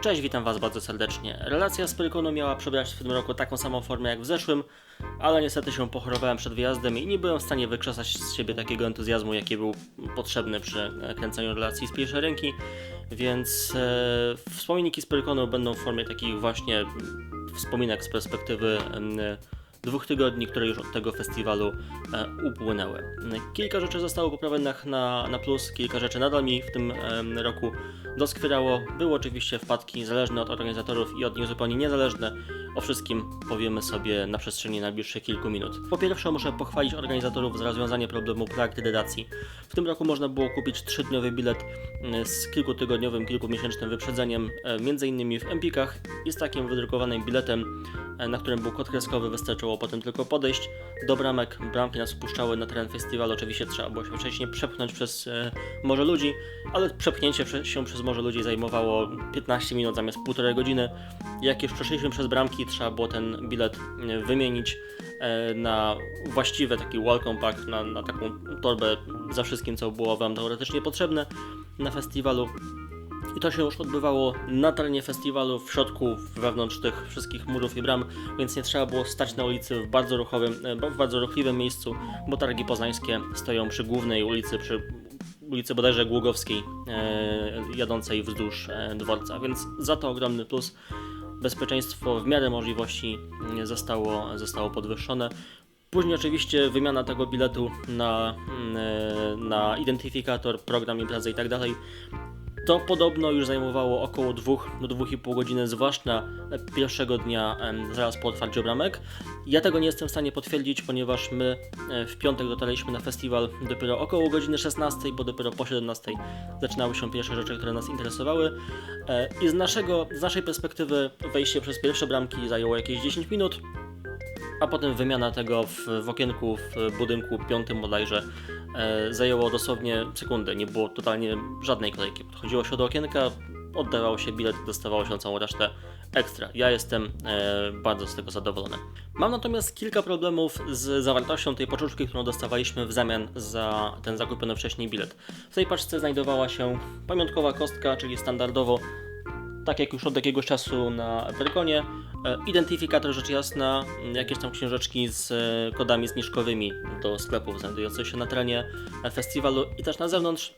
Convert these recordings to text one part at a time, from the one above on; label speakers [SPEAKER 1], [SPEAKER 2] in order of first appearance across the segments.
[SPEAKER 1] Cześć, witam Was bardzo serdecznie. Relacja z Pyrkonu miała przybrać w tym roku taką samą formę jak w zeszłym, ale niestety się pochorowałem przed wyjazdem i nie byłem w stanie wykrzesać z siebie takiego entuzjazmu, jaki był potrzebny przy e, kręceniu relacji z pierwszej ręki, więc e, wspominki z Pyrkonu będą w formie takich właśnie wspominek z perspektywy em, dwóch tygodni, które już od tego festiwalu e, upłynęły. Kilka rzeczy zostało poprawionych na, na plus, kilka rzeczy nadal mi w tym em, roku doskwierało. Były oczywiście wpadki zależne od organizatorów i od nich zupełnie niezależne. O wszystkim powiemy sobie na przestrzeni najbliższych kilku minut. Po pierwsze muszę pochwalić organizatorów za rozwiązanie problemu preakredytacji. W tym roku można było kupić trzydniowy bilet mm, z kilkutygodniowym, kilkumiesięcznym wyprzedzeniem, e, między innymi w Empikach i z takim wydrukowanym biletem, na którym był kod kreskowy, wystarczyło potem tylko podejść do bramek. Bramki nas wpuszczały na teren festiwalu, oczywiście trzeba było się wcześniej przepchnąć przez e, morze ludzi, ale przepchnięcie prze- się przez morze ludzi zajmowało 15 minut zamiast półtorej godziny. Jak już przeszliśmy przez bramki, trzeba było ten bilet e, wymienić e, na właściwy taki welcome pack, na, na taką torbę za wszystkim, co było Wam teoretycznie potrzebne na festiwalu. I to się już odbywało na terenie festiwalu, w środku, wewnątrz tych wszystkich murów i bram, więc nie trzeba było stać na ulicy w bardzo ruchowym, e, w bardzo ruchliwym miejscu, bo targi poznańskie stoją przy głównej ulicy, przy ulicy bodajże Głogowskiej, e, jadącej wzdłuż e, dworca, więc za to ogromny plus. Bezpieczeństwo w miarę możliwości mm, zostało, zostało podwyższone. Później oczywiście wymiana tego biletu na, mm, e, na identyfikator, program imprezy i tak dalej. To podobno już zajmowało około 2 do 2,5 godziny, zwłaszcza pierwszego dnia zaraz po otwarciu bramek. Ja tego nie jestem w stanie potwierdzić, ponieważ my e, w piątek dotarliśmy na festiwal dopiero około godziny 16, bo dopiero po 17 zaczynały się pierwsze rzeczy, które nas interesowały. E, I z, naszego, z naszej perspektywy wejście przez pierwsze bramki zajęło jakieś 10 minut, a potem wymiana tego w, w okienku w budynku piątym bodajże e, zajęło dosłownie sekundę. Nie było totalnie żadnej kolejki. Podchodziło się do okienka, oddawało się bilet, dostawało się całą resztę ekstra. Ja jestem e, bardzo z tego zadowolony. Mam natomiast kilka problemów z zawartością tej paczuszki, którą dostawaliśmy w zamian za ten zakupiony wcześniej bilet. W tej paczce znajdowała się pamiątkowa kostka, czyli standardowo tak jak już od jakiegoś czasu na Pyrkonie, e, identyfikator rzecz jasna, jakieś tam książeczki z e, kodami zniżkowymi do sklepów znajdujących się na terenie e, festiwalu i też na zewnątrz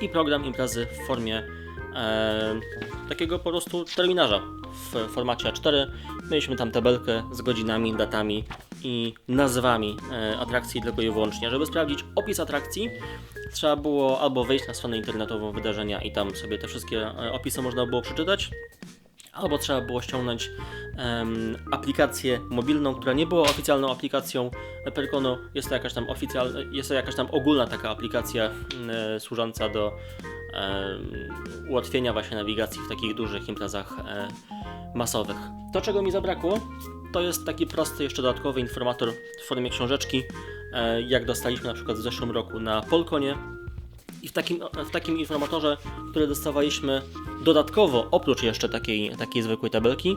[SPEAKER 1] i program imprezy w formie e, takiego po prostu terminarza w formacie A4. Mieliśmy tam tabelkę z godzinami, datami i nazwami e, atrakcji tylko i wyłącznie. Żeby sprawdzić opis atrakcji, trzeba było albo wejść na stronę internetową wydarzenia i tam sobie te wszystkie e, opisy można było przeczytać, albo trzeba było ściągnąć em, aplikację mobilną, która nie była oficjalną aplikacją Perkonu. Jest to jakaś tam oficjal, jest to jakaś tam ogólna taka aplikacja e, służąca do ułatwienia właśnie nawigacji w takich dużych imprezach e, masowych. To, czego mi zabrakło, to jest taki prosty, jeszcze dodatkowy informator w formie książeczki, e, jak dostaliśmy na przykład w zeszłym roku na Polkonie. I w takim, w takim informatorze, który dostawaliśmy dodatkowo, oprócz jeszcze takiej, takiej zwykłej tabelki,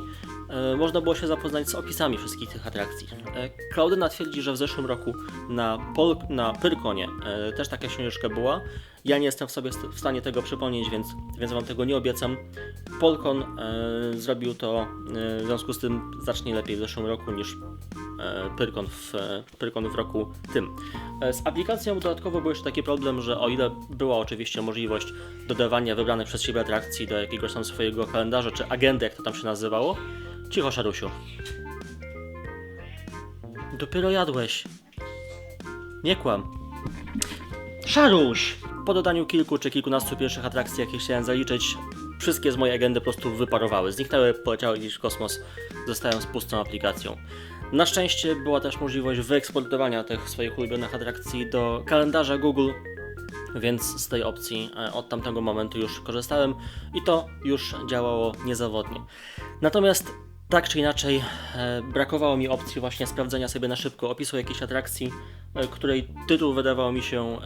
[SPEAKER 1] można było się zapoznać z opisami wszystkich tych atrakcji. E, Klaudyna twierdzi, że w zeszłym roku na, Pol, na Pyrkonie e, też taka książeczka była. Ja nie jestem w sobie w stanie tego przypomnieć, więc, więc Wam tego nie obiecam. Polkon e, zrobił to e, w związku z tym znacznie lepiej w zeszłym roku niż e, Pyrkon w, e, Pyrkon w roku tym. E, Z aplikacją dodatkowo był jeszcze taki problem, że o ile była oczywiście możliwość dodawania wybranych przez siebie atrakcji do jakiegoś tam swojego kalendarza, czy agendy, jak to tam się nazywało, cicho Szarusiu. Dopiero jadłeś. Nie kłam. Szaruś! Po dodaniu kilku czy kilkunastu pierwszych atrakcji, jakie chciałem zaliczyć, wszystkie z mojej agendy po prostu wyparowały. Zniknęły, poleciały gdzieś w kosmos, zostałem z pustą aplikacją. Na szczęście była też możliwość wyeksportowania tych swoich ulubionych atrakcji do kalendarza Google, więc z tej opcji e, od tamtego momentu już korzystałem i to już działało niezawodnie. Natomiast tak czy inaczej, e, brakowało mi opcji właśnie sprawdzenia sobie na szybko opisu jakiejś atrakcji, e, której tytuł wydawał mi się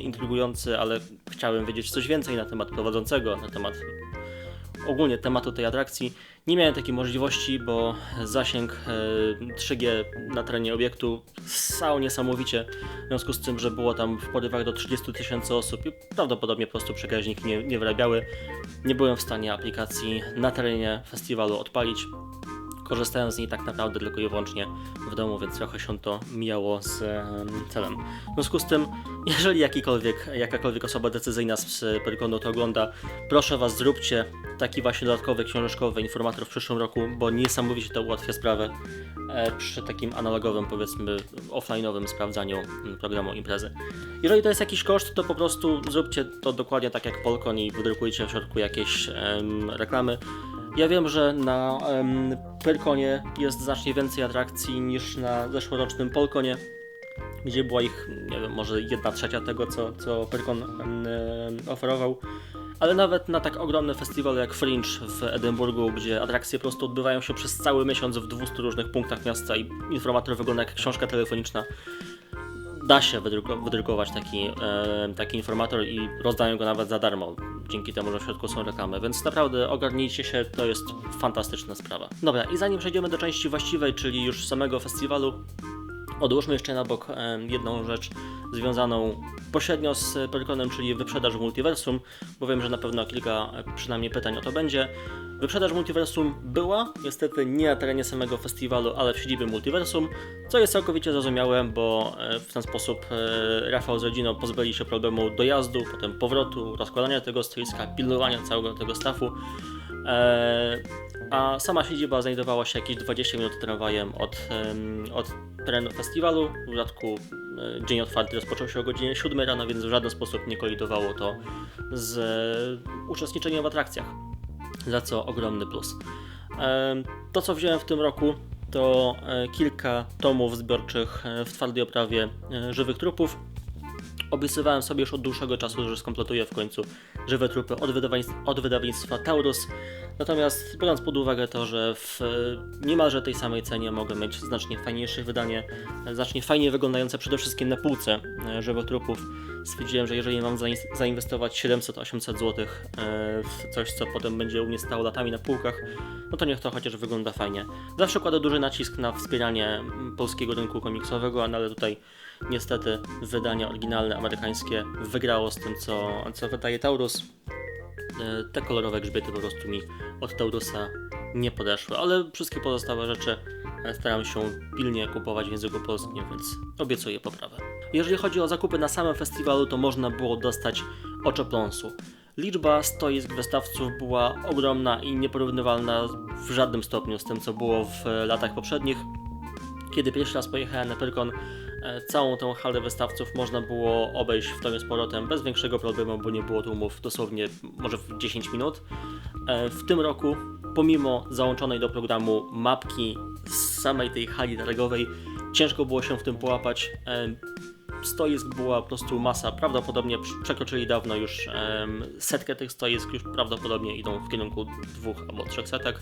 [SPEAKER 1] intrygujący, ale chciałem wiedzieć coś więcej na temat prowadzącego, na temat ogólnie tematu tej atrakcji. Nie miałem takiej możliwości, bo zasięg e, 3G na terenie obiektu ssał niesamowicie, w związku z tym, że było tam w porywach do 30 tysięcy osób i prawdopodobnie po prostu przekaźniki nie, nie wyrabiały. Nie byłem w stanie aplikacji na terenie festiwalu odpalić. Korzystałem z niej tak naprawdę tylko i wyłącznie w domu, więc trochę się to mijało z em, celem. W związku z tym, jeżeli jakikolwiek, jakakolwiek osoba decyzyjna z Perkonu to ogląda, proszę Was, zróbcie taki właśnie dodatkowy książeczkowy informator w przyszłym roku, bo niesamowicie to ułatwia sprawę e, przy takim analogowym, powiedzmy, offline'owym sprawdzaniu mm, programu imprezy. Jeżeli to jest jakiś koszt, to po prostu zróbcie to dokładnie tak jak Polkon i wydrukujcie w środku jakieś em, reklamy. Ja wiem, że na em, Pyrkonie jest znacznie więcej atrakcji niż na zeszłorocznym Polkonie, gdzie była ich, nie wiem, może jedna trzecia tego, co, co Pyrkon oferował. Ale nawet na tak ogromny festiwal jak Fringe w Edynburgu, gdzie atrakcje po prostu odbywają się przez cały miesiąc w 200 różnych punktach miasta i informator wygląda jak książka telefoniczna, da się wydruko- wydrukować taki, e, taki informator i rozdają go nawet za darmo, dzięki temu, że w środku są reklamy, więc naprawdę ogarnijcie się, to jest fantastyczna sprawa. Dobra, i zanim przejdziemy do części właściwej, czyli już samego festiwalu, odłóżmy jeszcze na bok jedną rzecz związaną pośrednio z Perkonem, czyli wyprzedaż Multiversum, bo wiem, że na pewno kilka e, przynajmniej pytań o to będzie. Wyprzedaż Multiversum była, niestety nie na terenie samego festiwalu, ale w siedzibie Multiversum, co jest całkowicie zrozumiałe, bo e, w ten sposób e, Rafał z rodziną pozbyli się problemu dojazdu, potem powrotu, rozkładania tego stoiska, pilnowania całego tego stafu. A sama siedziba znajdowała się jakieś 20 minut tramwajem od, od terenu festiwalu. W dodatku e, dzień otwarty rozpoczął się o godzinie 7 rano, więc w żaden sposób nie kolidowało to z e, uczestniczeniem w atrakcjach, za co ogromny plus. To, co wziąłem w tym roku, to e, kilka tomów zbiorczych w twardej oprawie żywych trupów. Obiecywałem sobie już od dłuższego czasu, że skompletuję w końcu żywe trupy od, wydawnictw, od wydawnictwa Taurus. Natomiast biorąc pod uwagę to, że w e, niemalże tej samej cenie mogę mieć znacznie fajniejsze wydanie, e, znacznie fajniej wyglądające przede wszystkim na półce e, żywych trupów, stwierdziłem, że jeżeli mam zain- zainwestować 700-800 zł w coś, co potem będzie u mnie stało latami na półkach, no to niech to chociaż wygląda fajnie. Zawsze kładę duży nacisk na wspieranie polskiego rynku komiksowego, no ale tutaj niestety wydanie oryginalne amerykańskie wygrało z tym, co, co wydaje Taurus. E, Te kolorowe grzbiety po prostu mi od Taurusa nie podeszły, ale wszystkie pozostałe rzeczy e, staram się pilnie kupować w języku polskim, więc obiecuję poprawę. Jeżeli chodzi o zakupy na samym festiwalu, to można było dostać oczopląsu. Liczba stoisk wystawców była ogromna i nieporównywalna w żadnym stopniu z tym, co było w e, latach poprzednich. Kiedy pierwszy raz pojechałem na Pyrkon, całą tą halę wystawców można było obejść w tomie z powrotem bez większego problemu, bo nie było tłumów dosłownie może w 10 minut. E, W tym roku, pomimo załączonej do programu mapki z samej tej hali targowej, ciężko było się w tym połapać. E, Stoisk była po prostu masa, prawdopodobnie pr- przekroczyli dawno już setkę tych stoisk, już prawdopodobnie idą w kierunku dwóch albo trzech setek.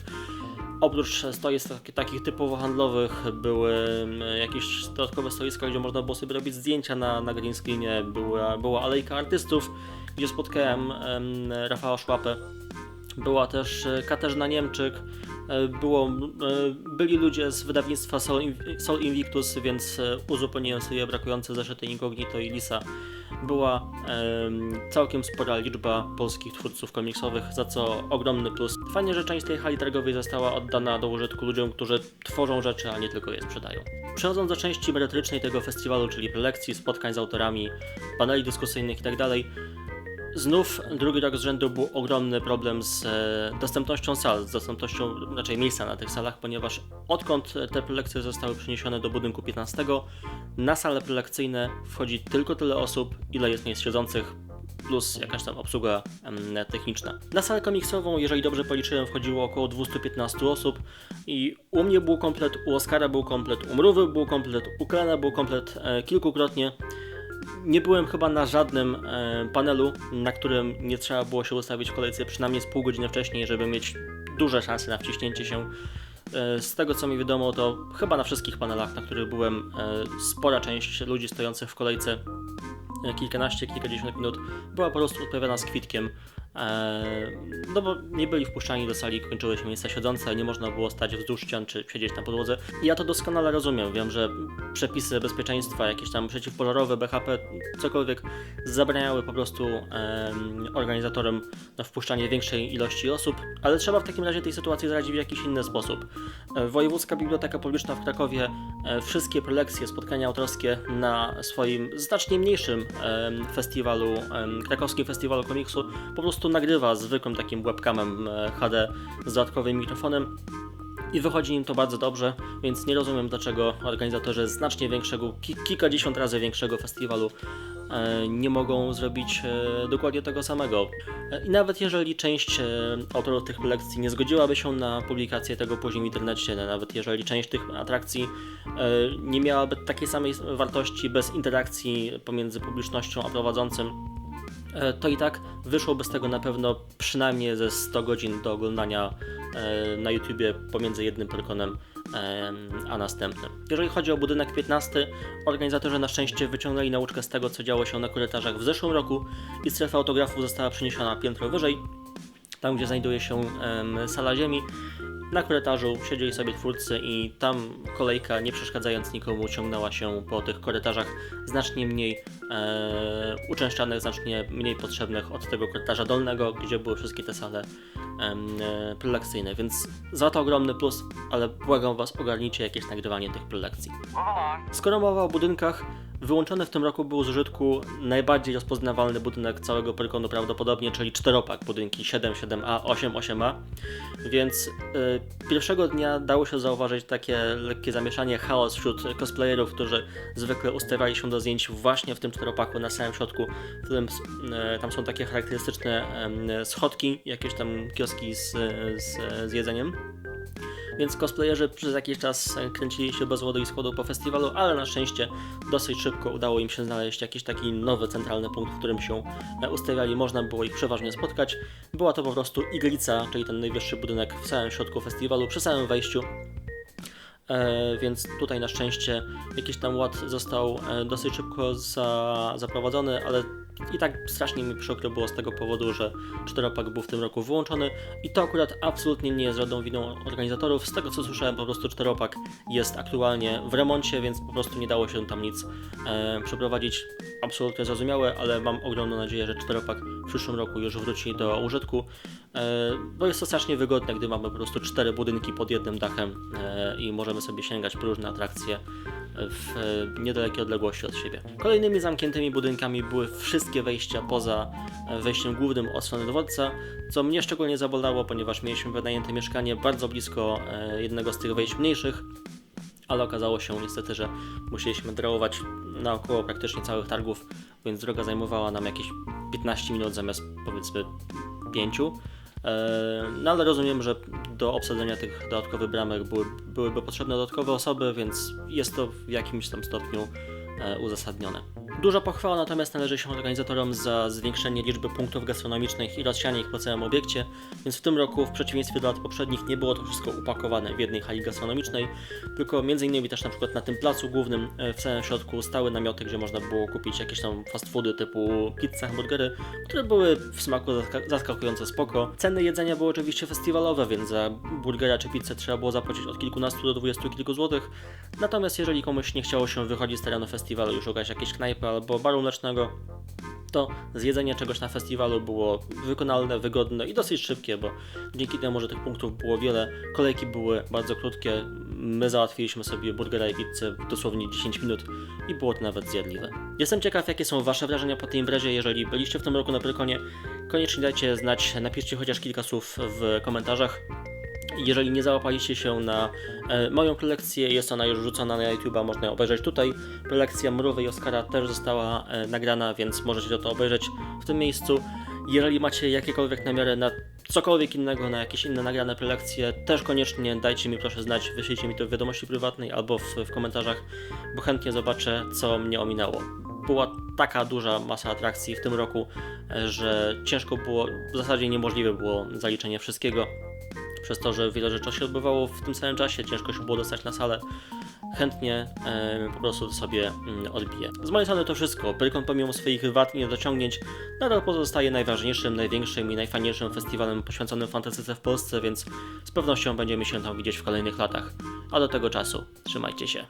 [SPEAKER 1] Oprócz stoisk tak- takich typowo handlowych były mm, jakieś dodatkowe stoiska, gdzie można było sobie robić zdjęcia na, na green screenie, była, była alejka artystów, gdzie spotkałem em, Rafała Szłapę. Była też e, Katarzyna Niemczyk, e, było, e, byli ludzie z wydawnictwa Sol, Inv- Sol Invictus, więc uzupełniłem sobie brakujące zeszyty Incognito i Lisa. Była em, całkiem spora liczba polskich twórców komiksowych, za co ogromny plus. Fajnie, że część tej hali targowej została oddana do użytku ludziom, którzy tworzą rzeczy, a nie tylko je sprzedają. Przechodząc do części merytorycznej tego festiwalu, czyli prelekcji, spotkań z autorami, paneli dyskusyjnych itd., Znów drugi rok z rzędu był ogromny problem z e, dostępnością sal, z dostępnością raczej miejsca na tych salach, ponieważ odkąd te prelekcje zostały przeniesione do budynku 15, na sale prelekcyjne wchodzi tylko tyle osób, ile jest miejsc siedzących, plus jakaś tam obsługa techniczna. Na salę komiksową, jeżeli dobrze policzyłem, wchodziło około 215 osób i u mnie był komplet, u Oskara był komplet, u Mrówy był komplet, u Klena był komplet e, kilkukrotnie nie byłem chyba na żadnym e, panelu, na którym nie trzeba było się ustawić w kolejce przynajmniej z pół godziny wcześniej, żeby mieć duże szanse na wciśnięcie się. E, z tego co mi wiadomo, to chyba na wszystkich panelach, na których byłem, e, spora część ludzi stojących w kolejce kilkanaście, kilkadziesiąt minut była po prostu odpowiadana z kwitkiem no bo nie byli wpuszczani do sali, kończyły się miejsca siedzące, nie można było stać wzdłuż ścian czy siedzieć na podłodze. Ja to doskonale rozumiem. Wiem, że przepisy bezpieczeństwa, jakieś tam przeciwpożarowe, BHP, cokolwiek zabraniały po prostu organizatorom na wpuszczanie większej ilości osób, ale trzeba w takim razie tej sytuacji zaradzić w jakiś inny sposób. E, Wojewódzka Biblioteka Publiczna w Krakowie e, wszystkie prelekcje, spotkania autorskie na swoim znacznie mniejszym festiwalu, krakowskim festiwalu komiksu po prostu nagrywa zwykłym takim webcamem e, HD z dodatkowym mikrofonem i wychodzi im to bardzo dobrze, więc nie rozumiem dlaczego organizatorzy znacznie większego, ki kilkadziesiąt razy większego festiwalu e, nie mogą zrobić e, dokładnie tego samego. I nawet jeżeli część autorów tych lekcji nie zgodziłaby się na publikację tego później w internecie, nawet jeżeli część tych atrakcji nie miałaby takiej samej wartości bez interakcji pomiędzy publicznością a prowadzącym, to i tak wyszłoby z tego na pewno przynajmniej ze 100 godzin do oglądania e, na YouTubie pomiędzy jednym Pyrkonem e, a następnym. Jeżeli chodzi o budynek 15, organizatorzy na szczęście wyciągnęli nauczkę z tego, co działo się na korytarzach w zeszłym roku i strefa autografów została przeniesiona piętro wyżej, tam gdzie znajduje się sala ziemi. Na korytarzu siedzieli sobie twórcy i tam kolejka, nie przeszkadzając nikomu, ciągnęła się po tych korytarzach znacznie mniej e, uczęszczanych, znacznie mniej potrzebnych od tego korytarza dolnego, gdzie były wszystkie te sale e, prelekcyjne, więc za to ogromny plus, ale błagam Was, ogarnijcie jakieś nagrywanie tych prelekcji. Skoro mowa o budynkach, wyłączony w tym roku był z użytku najbardziej rozpoznawalny budynek całego Pyrkonu prawdopodobnie, czyli czteropak, budynki 7, 7A, 8, 8A, więc y, pierwszego dnia dało się zauważyć takie lekkie zamieszanie, chaos wśród cosplayerów, którzy zwykle ustawiali się do zdjęć właśnie w tym czteropaku na samym środku, w którym y, tam są takie charakterystyczne em, schodki, jakieś tam kioski z, z, z jedzeniem. Więc cosplayerzy przez jakiś czas kręcili się bez wody i składu po festiwalu, ale na szczęście dosyć szybko udało im się znaleźć jakiś taki nowy centralny punkt, w którym się e, ustawiali. Można było ich przeważnie spotkać. Była to po prostu iglica, czyli ten najwyższy budynek w samym środku festiwalu, przy samym wejściu. E, więc tutaj na szczęście jakiś tam ład został e, dosyć szybko za, zaprowadzony, ale i tak strasznie mi przykro było z tego powodu, że czteropak był w tym roku wyłączony i to akurat absolutnie nie jest żadną winą organizatorów. Z tego co słyszałem, po prostu czteropak jest aktualnie w remoncie, więc po prostu nie dało się tam nic e, przeprowadzić. Absolutnie zrozumiałe, ale mam ogromną nadzieję, że czteropak w przyszłym roku już wróci do użytku, bo jest to strasznie wygodne, gdy mamy po prostu cztery budynki pod jednym dachem e, i możemy sobie sięgać po różne atrakcje w e, niedalekiej odległości od siebie. Kolejnymi zamkniętymi budynkami były wszystkie wejścia poza e, wejściem głównym od strony co mnie szczególnie zabolało, ponieważ mieliśmy wynajęte mieszkanie bardzo blisko e, jednego z tych wejść mniejszych, ale okazało się niestety, że musieliśmy drałować naokoło praktycznie całych targów, więc droga zajmowała nam jakieś 15 minut zamiast powiedzmy 5. No ale rozumiem, że do obsadzenia tych dodatkowych bramek były, byłyby potrzebne dodatkowe osoby, więc jest to w jakimś tam stopniu e, uzasadnione. Duża pochwała natomiast należy się organizatorom za zwiększenie liczby punktów gastronomicznych i rozsianie ich po całym obiekcie, więc w tym roku, w przeciwieństwie do lat poprzednich, nie było to wszystko upakowane w jednej hali gastronomicznej, tylko innymi też na przykład na tym placu głównym e, w samym środku stały namioty, gdzie można było kupić jakieś tam fast foody typu pizza, hamburgery, które były w smaku zaska- zaskakująco spoko. Ceny jedzenia były oczywiście festiwalowe, więc za burgera czy pizzę trzeba było zapłacić od kilkunastu do dwudziestu kilku złotych. Natomiast jeżeli komuś nie chciało się wychodzić z terenu festiwalu i szukać jakiejś knajpy albo baru mlecznego, to zjedzenie czegoś na festiwalu było wykonalne, wygodne i dosyć szybkie, bo dzięki temu, że tych punktów było wiele, kolejki były bardzo krótkie. My załatwiliśmy sobie burgera i pizzę w dosłownie 10 minut i było to nawet zjadliwe. Jestem ciekaw, jakie są Wasze wrażenia po tej imprezie. Jeżeli byliście w tym roku na Pyrkonie, koniecznie dajcie znać, napiszcie chociaż kilka słów w komentarzach. Jeżeli nie załapaliście się na e, moją prelekcję, jest ona już rzucona na YouTube'a, można ją obejrzeć tutaj. Prelekcja Mrówy i Oskara też została e, nagrana, więc możecie to obejrzeć w tym miejscu. Jeżeli macie jakiekolwiek namiary na cokolwiek innego, na jakieś inne nagrane prelekcje, też koniecznie dajcie mi proszę znać, wyślijcie mi to w wiadomości prywatnej albo w, w komentarzach, bo chętnie zobaczę, co mnie ominęło. Była taka duża masa atrakcji w tym roku, e, że ciężko było, w zasadzie niemożliwe było zaliczenie wszystkiego przez to, że wiele rzeczy się odbywało w tym samym czasie, ciężko się było dostać na salę. chętnie po prostu sobie mm, odbiję. Z mojej strony to wszystko. Pyrkon pomimo swoich wad i niedociągnięć nadal pozostaje najważniejszym, największym i najfajniejszym festiwalem poświęconym fantastyce w Polsce, więc z pewnością będziemy się tam widzieć w kolejnych latach. A do tego czasu trzymajcie się.